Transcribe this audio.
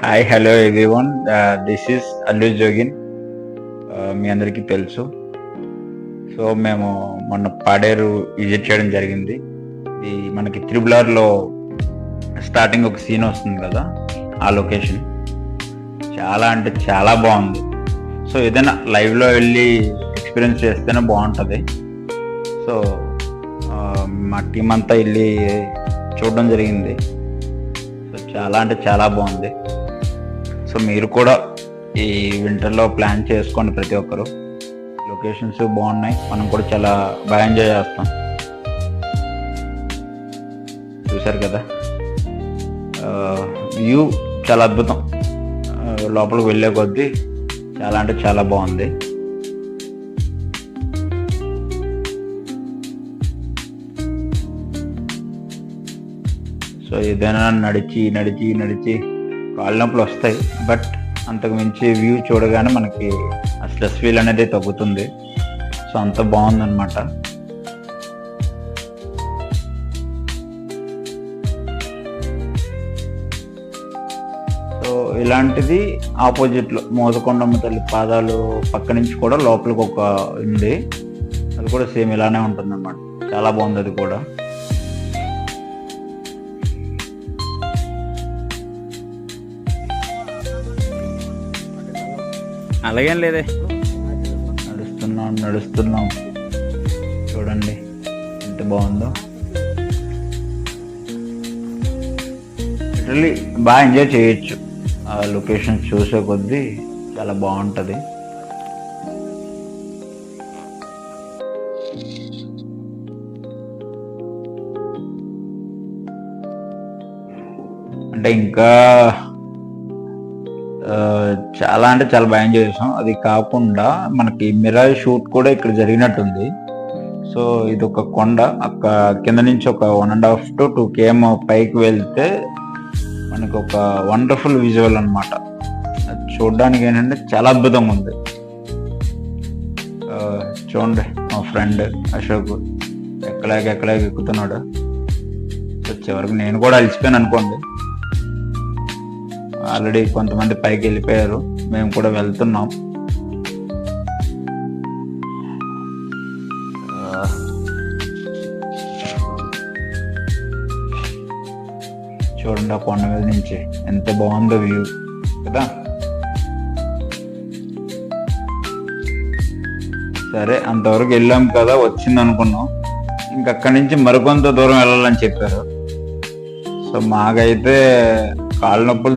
Hi hello everyone this is Allu Jogin మీ అందరికీ తెలుసు. So మేము మొన్న పాడేరు విజిట్ చేయడం జరిగింది. ఇది మనకి త్రిబులార్లో స్టార్టింగ్ ఒక సీన్ వస్తుంది కదా ఆ లొకేషన్ చాలా అంటే చాలా బాగుంది. సో ఏదైనా లైవ్లో వెళ్ళి ఎక్స్పీరియన్స్ చేస్తేనే బాగుంటుంది. సో మా టీం అంతా వెళ్ళి చూడడం జరిగింది. సో చాలా అంటే చాలా బాగుంది. సో మీరు కూడా ఈ వింటర్లో ప్లాన్ చేసుకోండి ప్రతి ఒక్కరు. లొకేషన్స్ బాగున్నాయి. మనం కూడా చాలా బాగా ఎంజాయ్ చేస్తాం. చూసారు కదా? వ్యూ చాలా అద్భుతం. లోపలికి వెళ్ళే కొద్దీ చాలా అంటే చాలా బాగుంది. సో ఏదైనా నడిచి నడిచి నడిచి కాళ్ళ నొప్పులు వస్తాయి. బట్ అంతకు మించి వ్యూ చూడగానే మనకి ఆ స్ట్రెస్ ఫీల్ అనేది తగ్గుతుంది. సో అంత బాగుందన్నమాట. సో ఇలాంటిది ఆపోజిట్లో మోదకొండమ్మ తల్లి పాదాలు పక్క నుంచి కూడా లోపలికి ఒక ఉంది. అది కూడా సేమ్ ఇలానే ఉంటుంది అన్నమాట చాలా బాగుంది అది కూడా. అలాగేం లేదే. నడుస్తున్నాం నడుస్తున్నాం. చూడండి ఎంత బాగుందో. లిటరలీ బాగా ఎంజాయ్ చేయొచ్చు. ఆ లొకేషన్ చూసే కొద్దీ చాలా బాగుంటుంది. అంటే ఇంకా చాలా అంటే చాలా బాగా ఎంజాయ్ చేసాం అది కాకుండా మనకి మిరాజ్ షూట్ కూడా ఇక్కడ జరిగినట్టుంది. సో ఇది ఒక కొండ. అక్క కింద నుంచి ఒక one and half to two KM పైకి వెళ్తే మనకు ఒక వండర్ఫుల్ విజువల్ అనమాట అది చూడడానికి ఏంటంటే చాలా అద్భుతంగా ఉంది. చూడండి మా ఫ్రెండ్ అశోక్ ఎక్కలేక ఎక్కలేక ఎక్కుతున్నాడు. చివరికి నేను కూడా అలసిపోయాను అనుకోండి. ఆల్రెడీ కొంతమంది పైకి వెళ్ళిపోయారు. మేము కూడా వెళ్తున్నాం. చూడండి ఆ కొండ మీద నుంచి ఎంత బాగుందో వ్యూ. కదా? సరే అంతవరకు వెళ్ళాం కదా వచ్చింది అనుకున్నాం. ఇంక అక్కడి నుంచి మరికొంత దూరం వెళ్ళాలని చెప్పారు. సో మాకైతే కాళ్ళ నొప్పులు